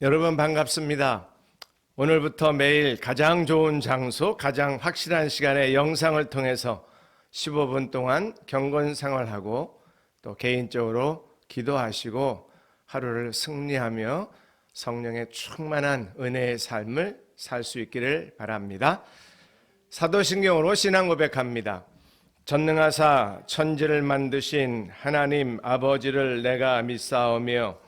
여러분 반갑습니다. 오늘부터 매일 가장 좋은 장소, 가장 확실한 시간에 영상을 통해서 15분 동안 경건 생활하고 또 개인적으로 기도하시고 하루를 승리하며 성령의 충만한 은혜의 삶을 살 수 있기를 바랍니다. 사도신경으로 신앙 고백합니다. 전능하사 천지를 만드신 하나님 아버지를 내가 믿사오며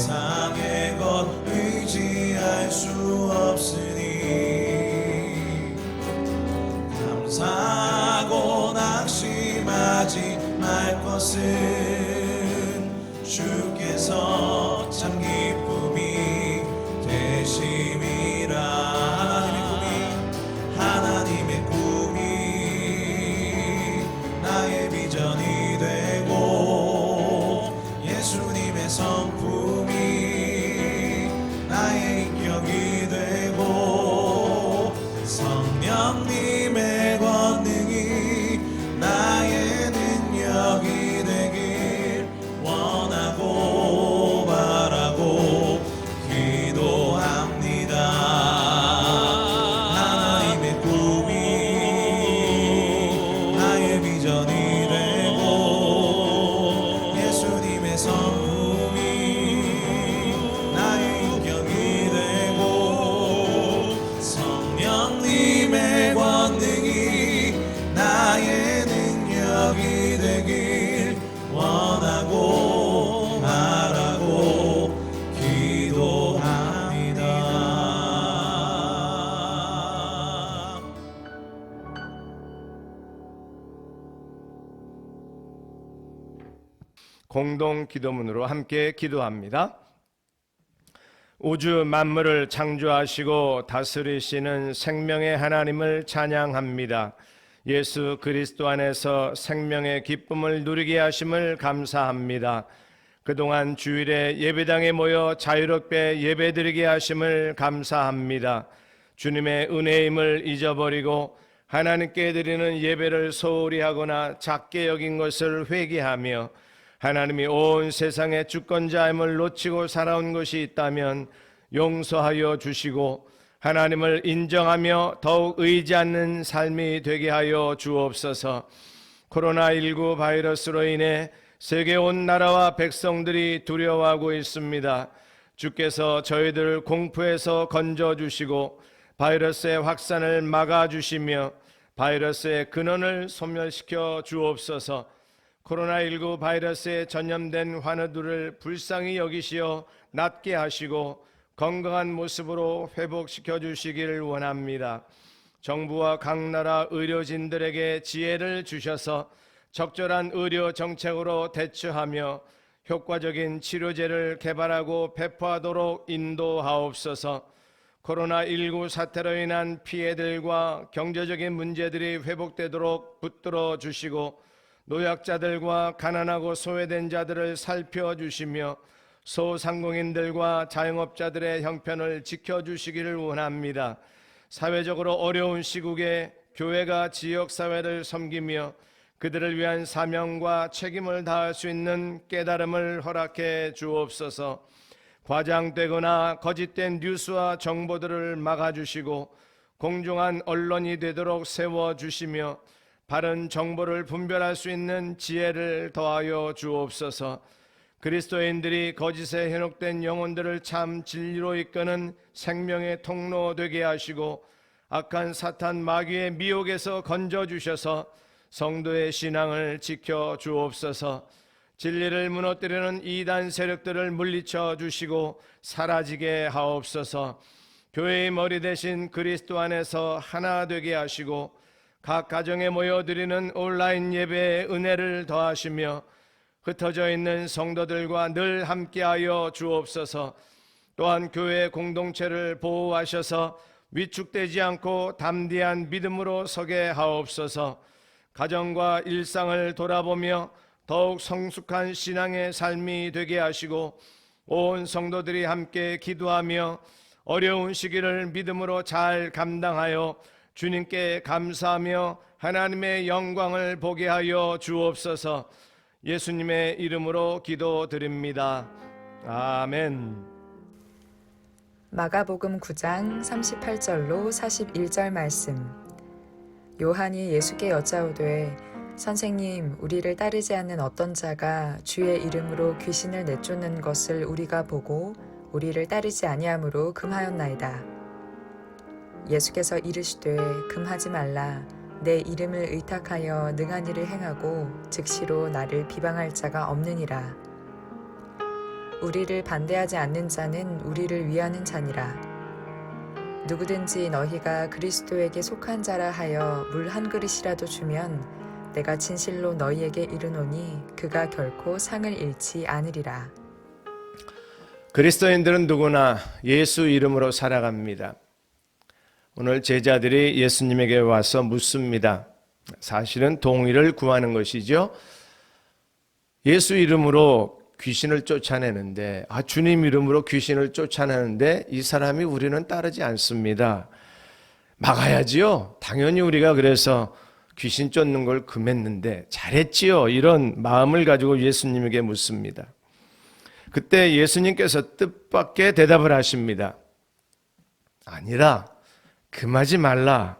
세 성 공동 기도문으로 함께 기도합니다. 우주 만물을 창조하시고 다스리시는 생명의 하나님을 찬양합니다. 예수 그리스도 안에서 생명의 기쁨을 누리게 하심을 감사합니다. 그동안 주일에 예배당에 모여 자유롭게 예배드리게 하심을 감사합니다. 주님의 은혜임을 잊어버리고 하나님께 드리는 예배를 소홀히 하거나 작게 여긴 것을 회개하며 하나님이 온 세상의 주권자임을 놓치고 살아온 것이 있다면 용서하여 주시고 하나님을 인정하며 더욱 의지하는 삶이 되게 하여 주옵소서. 코로나19 바이러스로 인해 세계 온 나라와 백성들이 두려워하고 있습니다. 주께서 저희들 공포에서 건져 주시고 바이러스의 확산을 막아 주시며 바이러스의 근원을 소멸시켜 주옵소서. 코로나19 바이러스에 전염된 환우들을 불쌍히 여기시어 낫게 하시고 건강한 모습으로 회복시켜 주시기를 원합니다. 정부와 각 나라 의료진들에게 지혜를 주셔서 적절한 의료 정책으로 대처하며 효과적인 치료제를 개발하고 배포하도록 인도하옵소서. 코로나19 사태로 인한 피해들과 경제적인 문제들이 회복되도록 붙들어 주시고 노약자들과 가난하고 소외된 자들을 살펴주시며 소상공인들과 자영업자들의 형편을 지켜주시기를 원합니다. 사회적으로 어려운 시국에 교회가 지역사회를 섬기며 그들을 위한 사명과 책임을 다할 수 있는 깨달음을 허락해 주옵소서 과장되거나 거짓된 뉴스와 정보들을 막아주시고 공정한 언론이 되도록 세워주시며 바른 정보를 분별할 수 있는 지혜를 더하여 주옵소서. 그리스도인들이 거짓에 현혹된 영혼들을 참 진리로 이끄는 생명의 통로 되게 하시고 악한 사탄 마귀의 미혹에서 건져 주셔서 성도의 신앙을 지켜 주옵소서. 진리를 무너뜨리는 이단 세력들을 물리쳐 주시고 사라지게 하옵소서. 교회의 머리 대신 그리스도 안에서 하나 되게 하시고 각 가정에 모여 드리는 온라인 예배의 은혜를 더하시며 흩어져 있는 성도들과 늘 함께하여 주옵소서. 또한 교회 공동체를 보호하셔서 위축되지 않고 담대한 믿음으로 서게 하옵소서. 가정과 일상을 돌아보며 더욱 성숙한 신앙의 삶이 되게 하시고 온 성도들이 함께 기도하며 어려운 시기를 믿음으로 잘 감당하여 주님께 감사하며 하나님의 영광을 보게 하여 주옵소서. 예수님의 이름으로 기도드립니다. 아멘. 마가복음 9장 38절로 41절 말씀. 요한이 예수께 여짜오되 선생님 우리를 따르지 않는 어떤 자가 주의 이름으로 귀신을 내쫓는 것을 우리가 보고 우리를 따르지 아니하므로 금하였나이다. 예수께서 이르시되 금하지 말라 내 이름을 의탁하여 능한 일을 행하고 즉시로 나를 비방할 자가 없느니라. 우리를 반대하지 않는 자는 우리를 위하는 자니라. 누구든지 너희가 그리스도에게 속한 자라 하여 물 한 그릇이라도 주면 내가 진실로 너희에게 이르노니 그가 결코 상을 잃지 않으리라. 그리스도인들은 누구나 예수 이름으로 살아갑니다. 오늘 제자들이 예수님에게 와서 묻습니다. 사실은 동의를 구하는 것이죠. 예수 이름으로 귀신을 쫓아내는데, 아, 주님 이름으로 귀신을 쫓아내는데 이 사람이 우리는 따르지 않습니다. 막아야지요. 당연히 우리가 그래서 귀신 쫓는 걸 금했는데 잘했지요. 이런 마음을 가지고 예수님에게 묻습니다. 그때 예수님께서 뜻밖의 대답을 하십니다. 아니라 금하지 말라.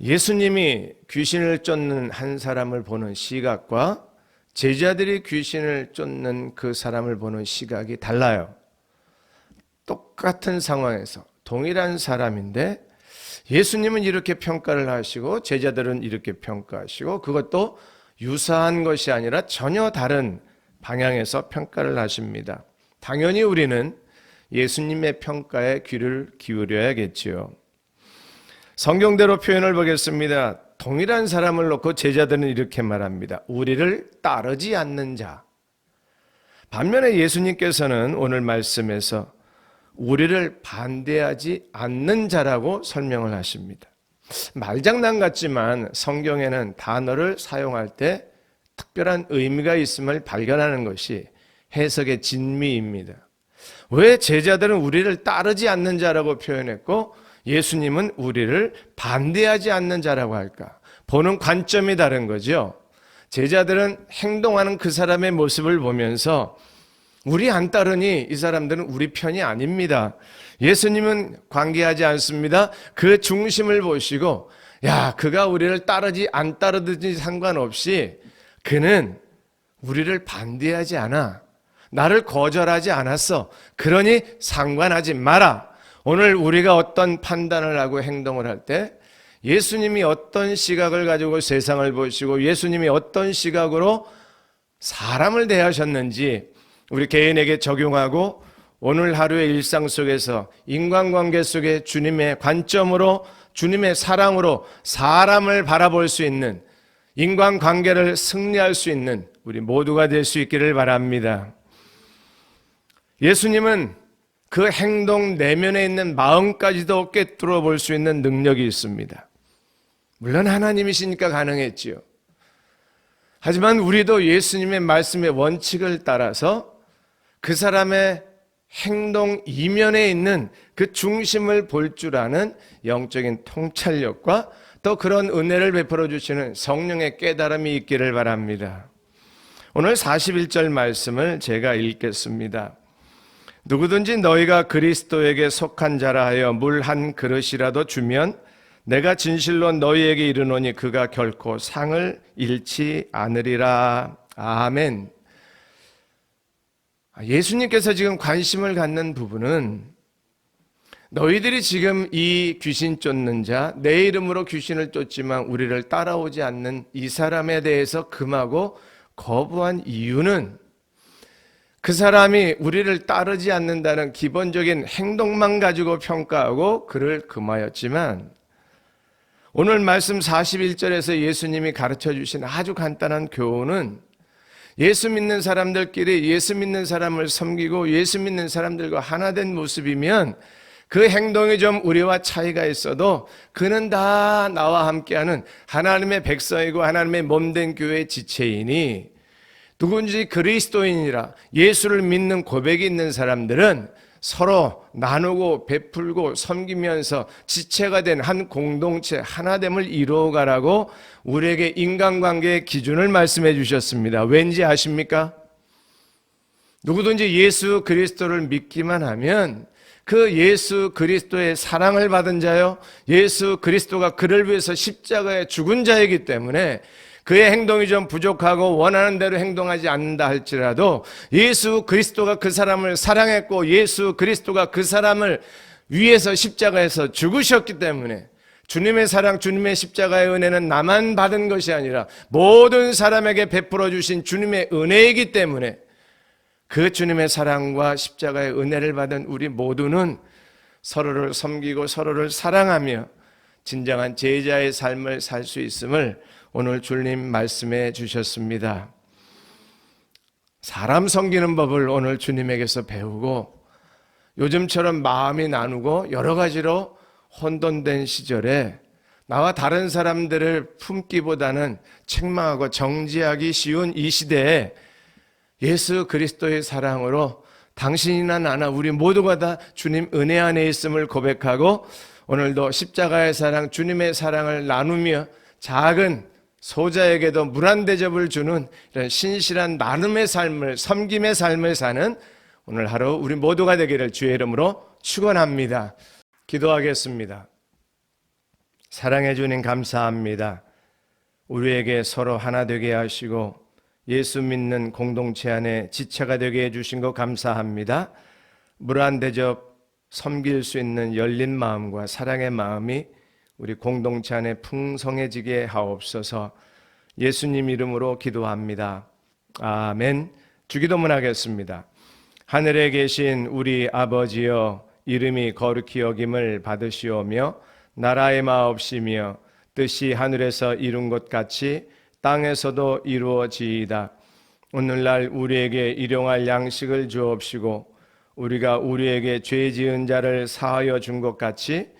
예수님이 귀신을 쫓는 한 사람을 보는 시각과 제자들이 귀신을 쫓는 그 사람을 보는 시각이 달라요. 똑같은 상황에서 동일한 사람인데 예수님은 이렇게 평가를 하시고 제자들은 이렇게 평가하시고 그것도 유사한 것이 아니라 전혀 다른 방향에서 평가를 하십니다. 당연히 우리는 예수님의 평가에 귀를 기울여야겠지요. 성경대로 표현을 보겠습니다. 동일한 사람을 놓고 제자들은 이렇게 말합니다. 우리를 따르지 않는 자. 반면에 예수님께서는 오늘 말씀에서 우리를 반대하지 않는 자라고 설명을 하십니다. 말장난 같지만 성경에는 단어를 사용할 때 특별한 의미가 있음을 발견하는 것이 해석의 진미입니다. 왜 제자들은 우리를 따르지 않는 자라고 표현했고 예수님은 우리를 반대하지 않는 자라고 할까? 보는 관점이 다른 거죠. 제자들은 행동하는 그 사람의 모습을 보면서 우리 안 따르니 이 사람들은 우리 편이 아닙니다. 예수님은 관계하지 않습니다. 그 중심을 보시고 야, 그가 우리를 따르지 안 따르든지 상관없이 그는 우리를 반대하지 않아. 나를 거절하지 않았어. 그러니 상관하지 마라. 오늘 우리가 어떤 판단을 하고 행동을 할 때 예수님이 어떤 시각을 가지고 세상을 보시고 예수님이 어떤 시각으로 사람을 대하셨는지 우리 개인에게 적용하고 오늘 하루의 일상 속에서 인간관계 속에 주님의 관점으로 주님의 사랑으로 사람을 바라볼 수 있는 인간관계를 승리할 수 있는 우리 모두가 될 수 있기를 바랍니다. 예수님은 그 행동 내면에 있는 마음까지도 꿰뚫어 볼 수 있는 능력이 있습니다. 물론 하나님이시니까 가능했지요. 하지만 우리도 예수님의 말씀의 원칙을 따라서 그 사람의 행동 이면에 있는 그 중심을 볼 줄 아는 영적인 통찰력과 또 그런 은혜를 베풀어 주시는 성령의 깨달음이 있기를 바랍니다. 오늘 41절 말씀을 제가 읽겠습니다. 누구든지 너희가 그리스도에게 속한 자라 하여 물 한 그릇이라도 주면 내가 진실로 너희에게 이르노니 그가 결코 상을 잃지 않으리라. 아멘. 예수님께서 지금 관심을 갖는 부분은 너희들이 지금 이 귀신 쫓는 자, 내 이름으로 귀신을 쫓지만 우리를 따라오지 않는 이 사람에 대해서 금하고 거부한 이유는 그 사람이 우리를 따르지 않는다는 기본적인 행동만 가지고 평가하고 그를 금하였지만 오늘 말씀 41절에서 예수님이 가르쳐 주신 아주 간단한 교훈은 예수 믿는 사람들끼리 예수 믿는 사람을 섬기고 예수 믿는 사람들과 하나 된 모습이면 그 행동이 좀 우리와 차이가 있어도 그는 다 나와 함께하는 하나님의 백성이고 하나님의 몸된 교회의 지체이니 누군지 그리스도인이라 예수를 믿는 고백이 있는 사람들은 서로 나누고 베풀고 섬기면서 지체가 된 한 공동체 하나됨을 이루어가라고 우리에게 인간관계의 기준을 말씀해 주셨습니다. 왠지 아십니까? 누구든지 예수 그리스도를 믿기만 하면 그 예수 그리스도의 사랑을 받은 자요. 예수 그리스도가 그를 위해서 십자가에 죽은 자이기 때문에 그의 행동이 좀 부족하고 원하는 대로 행동하지 않는다 할지라도 예수 그리스도가 그 사람을 사랑했고 예수 그리스도가 그 사람을 위해서 십자가에서 죽으셨기 때문에 주님의 사랑, 주님의 십자가의 은혜는 나만 받은 것이 아니라 모든 사람에게 베풀어 주신 주님의 은혜이기 때문에 그 주님의 사랑과 십자가의 은혜를 받은 우리 모두는 서로를 섬기고 서로를 사랑하며 진정한 제자의 삶을 살 수 있음을 오늘 주님 말씀해 주셨습니다. 사람 섬기는 법을 오늘 주님에게서 배우고 요즘처럼 마음이 나누고 여러 가지로 혼돈된 시절에 나와 다른 사람들을 품기보다는 책망하고 정지하기 쉬운 이 시대에 예수 그리스도의 사랑으로 당신이나 나나 우리 모두가 다 주님 은혜 안에 있음을 고백하고 오늘도 십자가의 사랑, 주님의 사랑을 나누며 작은 소자에게도 물 한 대접을 주는 이런 신실한 나눔의 삶을, 섬김의 삶을 사는 오늘 하루 우리 모두가 되기를 주의 이름으로 축원합니다. 기도하겠습니다. 사랑해 주님 감사합니다. 우리에게 서로 하나 되게 하시고 예수 믿는 공동체 안에 지체가 되게 해 주신 것 감사합니다. 물 한 대접 섬길 수 있는 열린 마음과 사랑의 마음이 우리 공동체 안에 풍성해지게 하옵소서 예수님 이름으로 기도합니다. 아멘. 주기도문 하겠습니다. 하늘에 계신 우리 아버지여 이름이 거룩히 여김을 받으시오며 나라의 마옵시며 뜻이 하늘에서 이룬 것 같이 땅에서도 이루어지이다. 오늘날 우리에게 일용할 양식을 주옵시고 우리가 우리에게 죄 지은 자를 사하여 준 것 같이